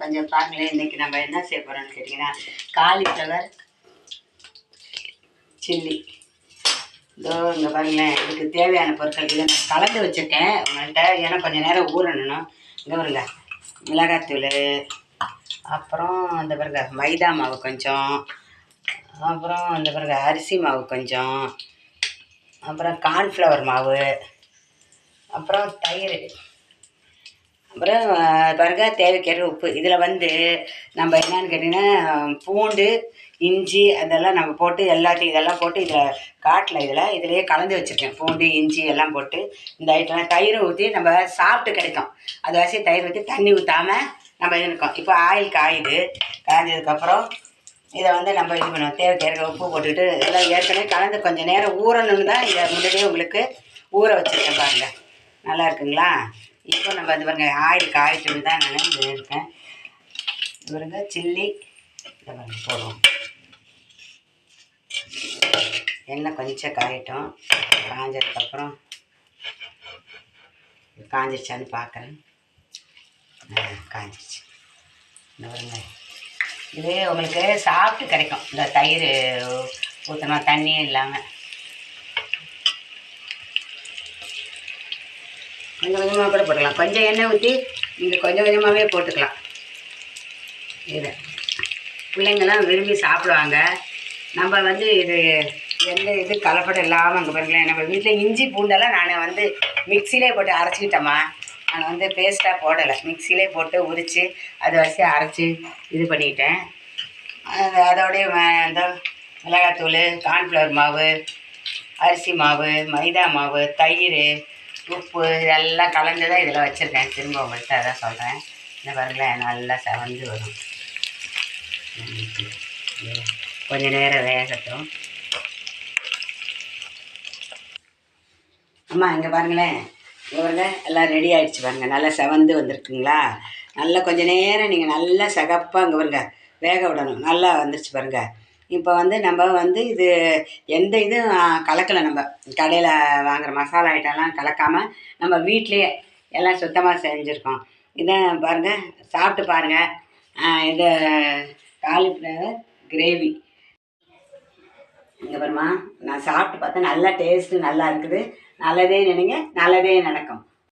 கொஞ்சம் பாருங்களேன் இன்னைக்கு நம்ம என்ன செய்ய போகிறோம்னு கேட்டிங்கன்னா காலிஃப்ளவர் சில்லி இதோ இங்கே பாருங்களேன் இதுக்கு தேவையான பொருட்கள் இதை நான் கலந்து வச்சுருக்கேன். உங்கள்கிட்ட ஏன்னா கொஞ்சம் நேரம் ஊறணும் இங்கே பாருங்க மிளகாத்தூள் அப்புறம் இந்த பிறகு மைதா மாவு கொஞ்சம் அப்புறம் இந்த பிறகு அரிசி மாவு கொஞ்சம் அப்புறம் கார்ன்ஃப்ளவர் மாவு அப்புறம் தயிர். அப்புறம் அஹ், பாருங்க தேவைக்கேற்ற உப்பு. இதில் வந்து நம்ம என்னன்னு கேட்டிங்கன்னா பூண்டு இஞ்சி அதெல்லாம் நம்ம போட்டு எல்லாத்தையும் இதெல்லாம் போட்டு இதில் காட்டில் இதில் இதிலேயே கலந்து வச்சுருக்கேன். பூண்டு இஞ்சி எல்லாம் போட்டு இந்த ஐட்டம்லாம் தயிர் ஊற்றி நம்ம சாப்பிட்டு கிடைக்கும். அது வாசி தயிர் ஊற்றி தண்ணி ஊற்றாமல் நம்ம இது இருக்கோம். இப்போ ஆயில் காயுது காய்ஞ்சதுக்கப்புறம் இதை வந்து நம்ம இது பண்ணுவோம். தேவைக்கேற்ற உப்பு போட்டுக்கிட்டு இதெல்லாம் ஏற்கனவே கலந்து கொஞ்சம் நேரம் ஊறணும்னு தான் இதை முன்னாடியே உங்களுக்கு ஊற வச்சுருக்கேன் பாருங்கள் நல்லா இருக்குங்களா? இப்போ நம்ம இது பாருங்க ஆயில் காய்ச்சல் தான் நான் இது இருக்கேன் இது பாருங்க சில்லி. இதை பாருங்க போடுவோம். எண்ணெய் கொஞ்சம் காயட்டும். காஞ்சதுக்கப்புறம் காஞ்சிருச்சான்னு பார்க்குறேன். காஞ்சிருச்சு. இந்த பாருங்க. இது உங்களுக்கு சாப்பிட்டு கிடைக்கும். இந்த தயிர் ஊற்றணும் தண்ணியே இல்லாமல் கொஞ்சம் கொஞ்சமாக கூட போட்டுக்கலாம். கொஞ்சம் எண்ணெய் ஊற்றி நீங்கள் கொஞ்சம் கொஞ்சமாகவே போட்டுக்கலாம். இதை. பிள்ளைங்கள்லாம் விரும்பி சாப்பிடுவாங்க. நம்ம வந்து இது எந்த இது கலப்படம் இல்லாமல் அங்கே பாருங்களேன். நம்ம வீட்டில் இஞ்சி பூண்டெல்லாம் நான் வந்து மிக்சிலே போட்டு அரைச்சிக்கிட்டேம்மா. நான் வந்து பேஸ்ட்டாக போடலை. மிக்சிலே போட்டு உரித்து அதை வச்சு அரைச்சி இது பண்ணிக்கிட்டேன் அது அதோடைய ம- இந்த மிளகாத்தூள் கார்ன்ஃப்ளவர் மாவு அரிசி மாவு மைதா மாவு தயிர் உப்பு இதெல்லாம் கலந்து தான் இதில் வச்சுருக்கேன். திரும்ப உங்கள்கிட்ட அதான் சொல்கிறேன். இந்த பாருங்களேன் நல்லா செவந்து வரும். கொஞ்சம் கொஞ்ச நேரம் வேகட்டும். அம்மா இங்கே பாருங்களேன். இங்கே வருங்க எல்லாம் ரெடி ஆகிடுச்சு பாருங்கள் நல்லா செவந்து வந்திருக்குங்களா? நல்லா கொஞ்சம் நேரம் நீங்கள் நல்லா சிகப்பாக இங்கே பாருங்க. வேக விடணும். நல்லா வந்துருச்சு பாருங்கள் இப்போ வந்து நம்ம வந்து இது எந்த இதுவும் கலக்கலை நம்ம. கடையில் வாங்குற மசாலா ஐட்டம்லாம் கலக்காமல் நம்ம வீட்லேயே எல்லாம் சுத்தமாக செஞ்சுருக்கோம். இதை பாருங்கள் சாப்பிட்டு பாருங்கள் இது காலிஃப்ளவர் கிரேவி இங்கே பாருமா நான் சாப்பிட்டு பார்த்தா நல்லா டேஸ்ட்டு நல்லா இருக்குது. நல்லதே நினைங்க நல்லதே நடக்கும்.